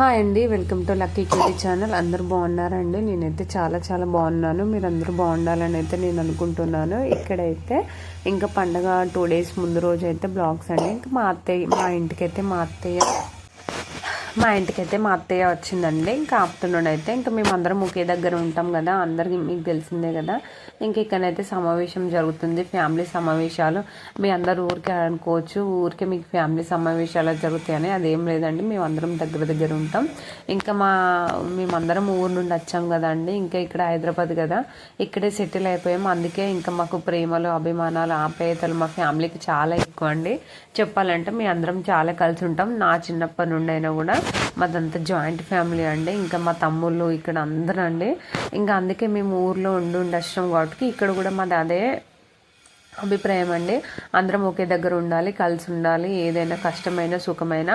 Hi అండి welcome to Lucky Kitty channel. అందరూ బాగున్నారండి? నేనైతే చాలా చాలా బాగున్నాను. మీరు అందరూ బాగుండాలని అయితే నేను అనుకుంటున్నాను. ఇక్కడైతే ఇంకా పండగ టూ డేస్ ముందు రోజు అయితే బ్లాగ్స్ అండి. ఇంకా మా అత్తయ్య మా ఇంటికైతే మా అత్తయ్య మా ఇంటికైతే మా అత్తయ్య వచ్చిందండి. ఇంకా ఆఫ్టర్నూన్ అయితే ఇంకా మేము అందరం ఒకే దగ్గర ఉంటాం కదా. అందరికి మీకు తెలిసిందే కదా. ఇంక ఇక్కడైతే సమావేశం జరుగుతుంది. ఫ్యామిలీ సమావేశాలు. మీ అందరు ఊరికే అనుకోవచ్చు. ఊరికే మీకు ఫ్యామిలీ సమావేశాలు జరుగుతాయని అదేం లేదండి. మేము అందరం దగ్గర దగ్గర ఉంటాం. ఇంకా మా మేమందరం ఊరు నుండి వచ్చాం కదండి. ఇంకా ఇక్కడ హైదరాబాద్ కదా. ఇక్కడే సెటిల్ అయిపోయాం. అందుకే ఇంకా మాకు ప్రేమలు అభిమానాలు ఆప్యాయతలు మా ఫ్యామిలీకి చాలా ఎక్కువ అండి. చెప్పాలంటే మీ అందరం చాలా కలిసి ఉంటాం. నా చిన్నప్పటి నుండి అయినా కూడా మాదంతా జాయింట్ ఫ్యామిలీ అండి. ఇంకా మా తమ్ముళ్ళు ఇక్కడ అందరూ అండి ఇంకా అందుకే మేము ఊర్లో ఉండి ఉండొచ్చాం కాబట్టి ఇక్కడ కూడా మాది అదే అభిప్రాయం అండి. అందరం ఒకే దగ్గర ఉండాలి కలిసి ఉండాలి ఏదైనా కష్టమైన సుఖమైన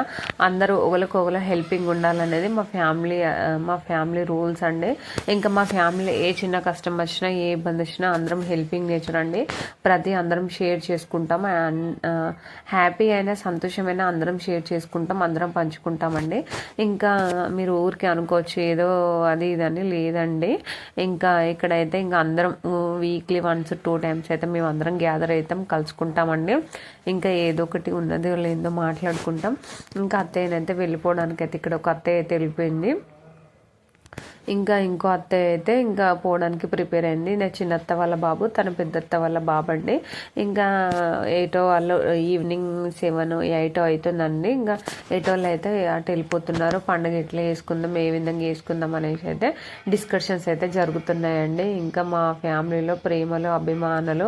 అందరూ ఒకరికొకరు హెల్పింగ్ ఉండాలనేది మా ఫ్యామిలీ మా ఫ్యామిలీ రూల్స్ అండి. ఇంకా మా ఫ్యామిలీ ఏ చిన్న కష్టం వచ్చినా ఏ ఇబ్బంది వచ్చినా అందరం హెల్పింగ్ నేచర్ అండి. ప్రతి అందరం షేర్ చేసుకుంటాం. హ్యాపీ అయినా సంతోషమైన అందరం షేర్ చేసుకుంటాం అందరం పంచుకుంటామండి. ఇంకా మీరు ఊరికి అనుకోవచ్చు ఏదో అది ఇదని లేదండి. ఇంకా ఇక్కడైతే ఇంకా అందరం వీక్లీ వన్స్ టూ టైమ్స్ అయితే మేము అందరం గ్యాదర్ అవుతాం కలుసుకుంటామండి. ఇంకా ఏదో ఒకటి ఉన్నదో లేదో మాట్లాడుకుంటాం. ఇంకా అత్తయ్యనైతే వెళ్ళిపోవడానికైతే ఇక్కడ ఒక అత్తయ్య అయితే వెళ్ళిపోయింది. ఇంకా ఇంకో అత్తయ్య అయితే ఇంకా పోవడానికి ప్రిపేర్ అయింది. నా చిన్నత్త వాళ్ళ బాబు తన పెద్దత్త వాళ్ళ బాబు అండి ఇంకా ఎయిటో వాళ్ళు ఈవినింగ్ సెవెన్ ఎయిటో అవుతుందండి ఇంకా ఎయిటోళ్ళు అయితే అటు వెళ్ళిపోతున్నారు. పండుగ ఎట్లా చేసుకుందాం ఏ విధంగా చేసుకుందాం అనేసి అయితే డిస్కషన్స్ అయితే జరుగుతున్నాయండి. ఇంకా మా ఫ్యామిలీలో ప్రేమలు అభిమానులు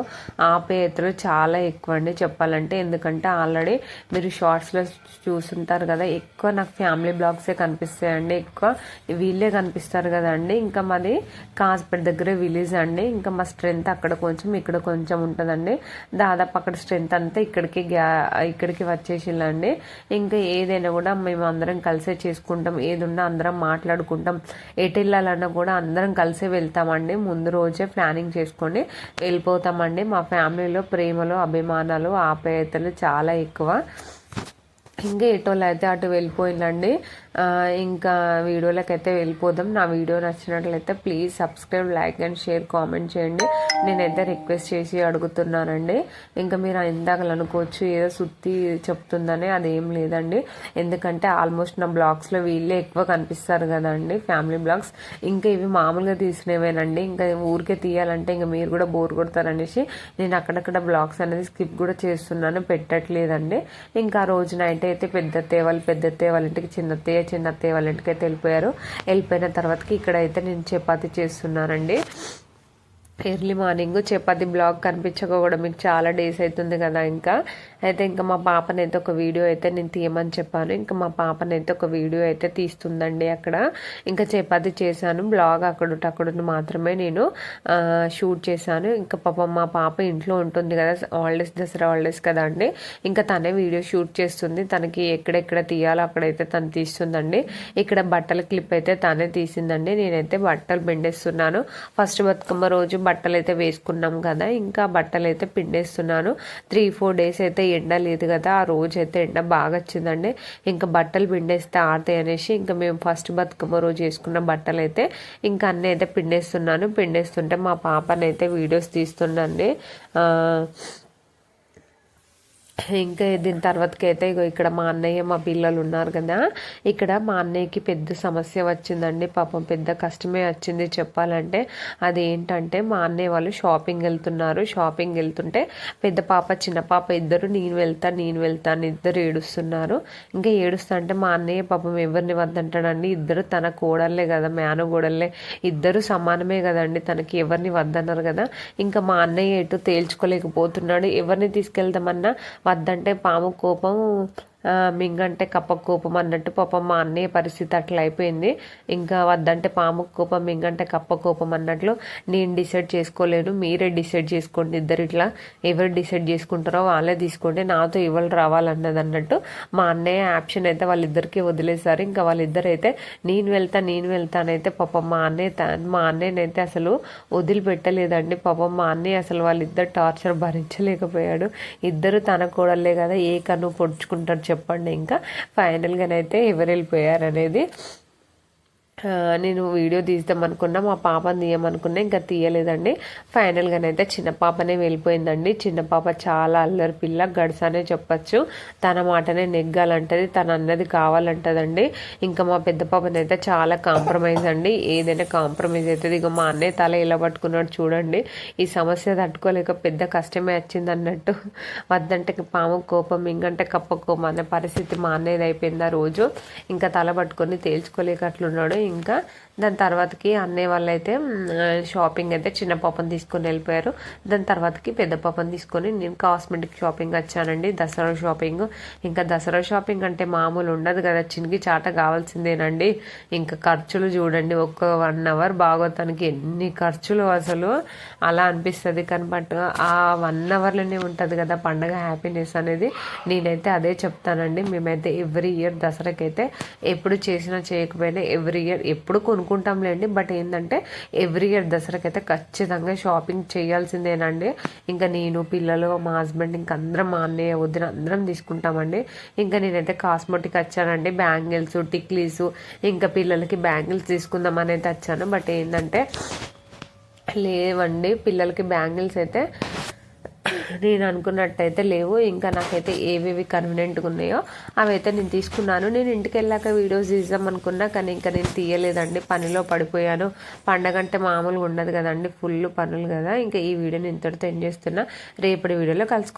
ఆప్యాయతలు చాలా ఎక్కువ అండి చెప్పాలంటే. ఎందుకంటే ఆల్రెడీ మీరు షార్ట్స్లో చూసుంటారు కదా ఎక్కువ నాకు ఫ్యామిలీ బ్లాగ్సే కనిపిస్తాయండి. ఎక్కువ వీళ్ళే కనిపిస్తారు కదండి. ఇంకా మాది కాస్పేట్ దగ్గర విలేజ్ అండి. ఇంకా మా స్ట్రెంత్ అక్కడ కొంచెం ఇక్కడ కొంచెం ఉంటుందండి. దాదాపు అక్కడ స్ట్రెంత్ అంతా ఇక్కడికి గ్యా ఇక్కడికి వచ్చేసిందండి ఇంకా ఏదైనా కూడా మేము అందరం కలిసే చేసుకుంటాం. ఏది ఉన్నా అందరం మాట్లాడుకుంటాం. ఎటు వెళ్ళాలన్నా కూడా అందరం కలిసే వెళ్తామండి. ముందు రోజే ప్లానింగ్ చేసుకొని వెళ్ళిపోతామండి. మా ఫ్యామిలీలో ప్రేమలు అభిమానాలు ఆప్యాయతలు చాలా ఎక్కువ. ఇంకా ఎటోళ్ళు అయితే అటు వెళ్ళిపోయిందండి ఇంకా వీడియోలకు అయితే వెళ్ళిపోదాం. నా వీడియో నచ్చినట్లయితే please subscribe like and share comment చేయండి. నేనైతే రిక్వెస్ట్ చేసి అడుగుతున్నానండి. ఇంకా మీరు ఇందాకలు అనుకోవచ్చు ఏదో సుత్తి చెప్తుందని అదేం లేదండి. ఎందుకంటే ఆల్మోస్ట్ నా బ్లాగ్స్లో వీళ్ళే ఎక్కువ కనిపిస్తారు కదండి ఫ్యామిలీ బ్లాగ్స్. ఇంకా ఇవి మామూలుగా తీసినవేనండి. ఇంకా ఊరికే తీయాలంటే ఇంకా మీరు కూడా బోర్ కొడతారనేసి నేను అక్కడక్కడ బ్లాగ్స్ అనేది స్కిప్ కూడా చేస్తున్నాను పెట్టట్లేదండి. ఇంకా ఆ రోజు అత్తయ్య అయితే పెద్ద తేవాలి పెద్ద వాళ్ళ ఇంటికి చిన్న తే చిన్న అత్తయ్య వాళ్ళ ఇంటికి అయితే వెళ్ళిపోయారు. వెళ్ళిపోయిన తర్వాతకి ఇక్కడ అయితే నేను చపాతి చేస్తున్నానండి. ఎర్లీ మార్నింగ్ చపాతి బ్లాగ్ కనిపించక కూడా మీకు చాలా డేస్ అవుతుంది కదా ఇంకా. అయితే ఇంకా మా పాపనైతే ఒక వీడియో అయితే నేను తీయమని చెప్పాను. ఇంకా మా పాపనైతే ఒక వీడియో అయితే తీస్తుందండి అక్కడ. ఇంకా చపాతి చేశాను బ్లాగ్ అక్కడ అక్కడ మాత్రమే నేను షూట్ చేశాను. ఇంకా పాప మా పాప ఇంట్లో ఉంటుంది కదా హాలిడేస్ దసరా హాలిడేస్ కదా అండి. ఇంకా తనే వీడియో షూట్ చేస్తుంది. తనకి ఎక్కడెక్కడ తీయాలో అక్కడైతే తను తీస్తుందండి. ఇక్కడ బట్టల క్లిప్ అయితే తనే తీసిందండి. నేనైతే బట్టలు బెండేస్తున్నాను ఫస్ట్ బతుకమ్మ రోజు బట్టలు అయితే వేసుకున్నాం కదా ఇంకా బట్టలు అయితే పిండేస్తున్నాను. త్రీ ఫోర్ డేస్ అయితే ఎండ లేదు కదా ఆ రోజు అయితే ఎండ బాగా వచ్చిందండి ఇంకా బట్టలు పిండేస్తే ఆడతాయి అనేసి ఇంకా మేము ఫస్ట్ బతుకమ్మ రోజు వేసుకున్న బట్టలు అయితే ఇంకా అన్నీ అయితే పిండేస్తున్నాను. పిండేస్తుంటే మా పాపనైతే వీడియోస్ తీస్తుండండి. ఇంకా దీని తర్వాతకైతే ఇగో ఇక్కడ మా అన్నయ్య మా పిల్లలు ఉన్నారు కదా. ఇక్కడ మా అన్నయ్యకి పెద్ద సమస్య వచ్చిందండి. పాపం పెద్ద కష్టమే వచ్చింది చెప్పాలంటే. అది ఏంటంటే మా అన్నయ్య వాళ్ళు షాపింగ్ వెళ్తున్నారు. షాపింగ్ వెళ్తుంటే పెద్ద పాప చిన్న పాప ఇద్దరు నేను వెళ్తా నేను వెళ్తా అని ఇద్దరు ఏడుస్తున్నారు. ఇంకా ఏడుస్తా అంటే మా అన్నయ్య పాపం ఎవరిని వద్దంటాడండి? ఇద్దరు తన కోడళ్ళే కదా మేన కోడళ్ళే. ఇద్దరు సమానమే కదండి. తనకి ఎవరిని వద్దన్నారు కదా. ఇంకా మా అన్నయ్య ఎటు తేల్చుకోలేకపోతున్నాడు. ఎవరిని తీసుకెళ్తామన్నా వద్దంటే పాము కోపం మింగంటే కప్ప కోపం అన్నట్టు పాపం మా అన్నయ్య పరిస్థితి అట్లా అయిపోయింది. ఇంకా వద్దంటే పాము కోపం మింగంటే కప్ప కోపం అన్నట్లు నేను డిసైడ్ చేసుకోలేను. మీరే డిసైడ్ చేసుకోండి ఇద్దరు ఇట్లా. ఎవరు డిసైడ్ చేసుకుంటారో వాళ్ళే తీసుకోండి. నాతో ఇవాళ రావాలన్నది అన్నట్టు మా అన్నయ్య ఆప్షన్ అయితే వాళ్ళిద్దరికి వదిలేశారు. ఇంకా వాళ్ళిద్దరు అయితే నేను వెళ్తా నేను వెళ్తానైతే పాపం మా అన్నయ్య మా అన్నయ్యనైతే అసలు వదిలిపెట్టలేదండి. పాపం మా అన్నయ్య అసలు వాళ్ళిద్దరు టార్చర్ భరించలేకపోయాడు. ఇద్దరు తన కోడలే కదా ఏ కన్ను పొడుచుకుంటారు చెప్పండి ఇంకా. ఫైనల్గానైతే ఎవరు వెళ్ళిపోయారనేది నేను వీడియో తీద్దాం అనుకున్నా మా పాపని తీయమనుకున్నా ఇంకా తీయలేదండి. ఫైనల్గానైతే చిన్న పాపనే వెళ్ళిపోయిందండి. చిన్న పాప చాలా అల్లరి పిల్ల గడసనే చెప్పచ్చు. తన మాటనే నెగ్గాలంటది తన అన్నది కావాలంటదండి. ఇంకా మా పెద్ద పాపనైతే చాలా కాంప్రమైజ్ అండి. ఏదైనా కాంప్రమైజ్ అవుతుంది ఇక మా అన్నయ్య తల ఇలా పట్టుకున్నాడు చూడండి. ఈ సమస్య తట్టుకోలేక పెద్ద కష్టమే వచ్చింది అన్నట్టు. వద్దంటే పాము కోపం ఇంకంటే కప్ప కోపం అనే పరిస్థితి మా అన్నయ్యది అయిపోయింది ఆ రోజు. ఇంకా తల పట్టుకొని తేల్చుకోలేక అట్లున్నాడు. ఇంకా దాని తర్వాతకి అన్నయ్య వాళ్ళు అయితే షాపింగ్ అయితే చిన్న పాపను తీసుకొని వెళ్ళిపోయారు. దాని తర్వాతకి పెద్ద పాపను తీసుకొని నేను కాస్మెటిక్ షాపింగ్ వచ్చానండి దసరా షాపింగ్ ఇంకా దసరా షాపింగ్ అంటే మామూలు ఉండదు కదా చినికి చాట కావాల్సిందేనండి. ఇంకా ఖర్చులు చూడండి ఒక్క వన్ అవర్ భాగవతానికి ఎన్ని ఖర్చులు అసలు అలా అనిపిస్తుంది. కానీ బట్ ఆ వన్ అవర్లోనే ఉంటుంది కదా పండగ హ్యాపీనెస్ అనేది. నేనైతే అదే చెప్తానండి. మేమైతే ఎవ్రీ ఇయర్ దసరాకి అయితే ఎప్పుడు చేసినా చేయకపోయినా ఎవ్రీ ఇయర్ ఎప్పుడు కొనుక్కుంటాంలేండి బట్ ఏంటంటే ఎవ్రీ ఇయర్ దసరాకి అయితే ఖచ్చితంగా షాపింగ్ చేయాల్సిందేనండి. ఇంకా నేను పిల్లలు మా హస్బెండ్ ఇంకా అందరం మా అన్నయ్య వదిన అందరం తీసుకుంటామండి. ఇంకా నేనైతే కాస్మెటిక్ వచ్చానండి. బ్యాంగిల్స్ టిక్లీస్ ఇంకా పిల్లలకి బ్యాంగిల్స్ తీసుకుందాం అనేది వచ్చాను. బట్ ఏంటంటే లేవండి. పిల్లలకి బ్యాంగిల్స్ అయితే నేను అనుకున్నట్టయితే లేవు. ఇంకా నాకైతే ఏవేవి కన్వీనియంట్గా ఉన్నాయో అవైతే నేను తీసుకున్నాను. నేను ఇంటికి వెళ్ళాక వీడియోస్ తీద్దాం అనుకున్నా కానీ ఇంకా నేను తీయలేదండి. పనిలో పడిపోయాను. పండగ అంటే మామూలుగా ఉండదు కదండి. ఫుల్ పనులు కదా. ఇంకా ఈ వీడియోని ఇంతటితో ఎండ్ చేస్తున్నా. రేపటి వీడియోలో కలుసుకు